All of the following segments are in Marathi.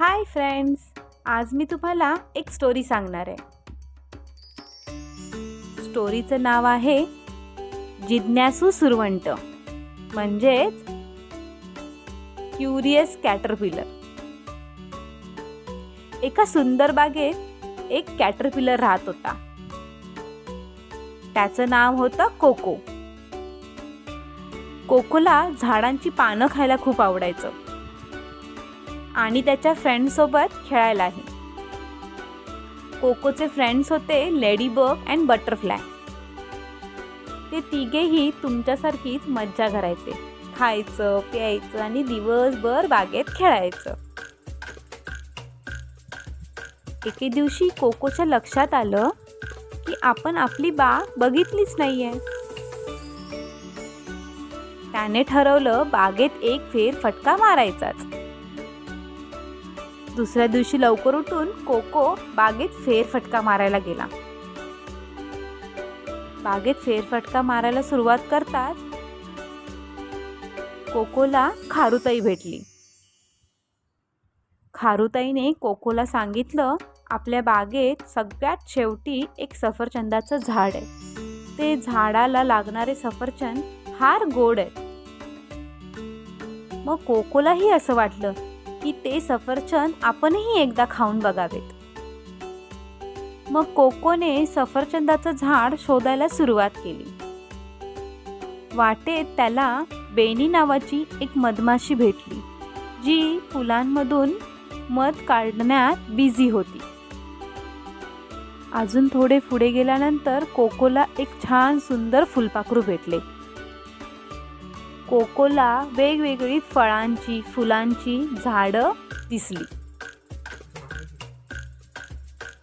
हाय फ्रेंड्स आज मी तुम्हाला एक स्टोरी सांगणार आहे. स्टोरीचं नाव आहे जिज्ञासू सुरवंट म्हणजेच क्युरियस कॅटरपिलर एका सुंदर बागेत एक कॅटरपिलर राहत होता. त्याचं नाव होतं कोको. कोकोला झाडांची पानं खायला खूप आवडायचं. आणि त्याच्या फ्रेंडसोबत खेळायलाही. कोकोचे फ्रेंड्स होते लेडी अँड बटरफ्लाय. ते तिघेही तुमच्यासारखीच मज्जा करायचे. खायचं प्यायचं आणि दिवसभर बागेत खेळायचं. एके दिवशी कोकोच्या लक्षात आलं की आपण आपली बाग बघितलीच नाहीये. त्याने ठरवलं बागेत एक फेर फटका मारायचाच. दुसऱ्या दिवशी लवकर उठून कोको बागेत फेरफटका मारायला गेला. बागेत फेरफटका मारायला सुरुवात करतात कोकोला खारुताई भेटली. खारुताईने कोकोला सांगितलं आपल्या बागेत सगळ्यात शेवटी एक सफरचंदाचं झाड आहे. ते झाडाला लागणारे सफरचंद फार गोड आहे मग कोकोलाही असं वाटलं की ते सफरचंद आपणही एकदा खाऊन बघावेत. मग कोकोने सफरचंदाचं झाड शोधायला सुरुवात केली. वाटेत त्याला बेनी नावाची एक मधमाशी भेटली जी फुलांमधून मध काढण्यात बिझी होती. अजून थोडे पुढे गेल्यानंतर कोकोला एक छान सुंदर फुलपाखरू भेटले. कोकोला वेगवेगळी फळांची फुलांची झाडं दिसली.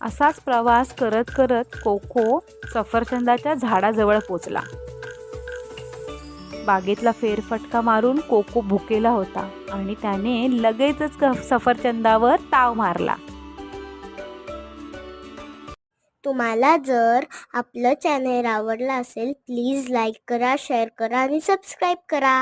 असाच प्रवास करत करत कोको सफरचंदाच्या झाडाजवळ पोचला. बागेतला फेरफटका मारून कोको भुकेला होता आणि त्याने लगेचच सफरचंदावर ताव मारला. तुम्हाला जर आपलं चॅनल आवडलं असेल प्लीज लाईक करा शेअर करा आणि सबस्क्राईब करा.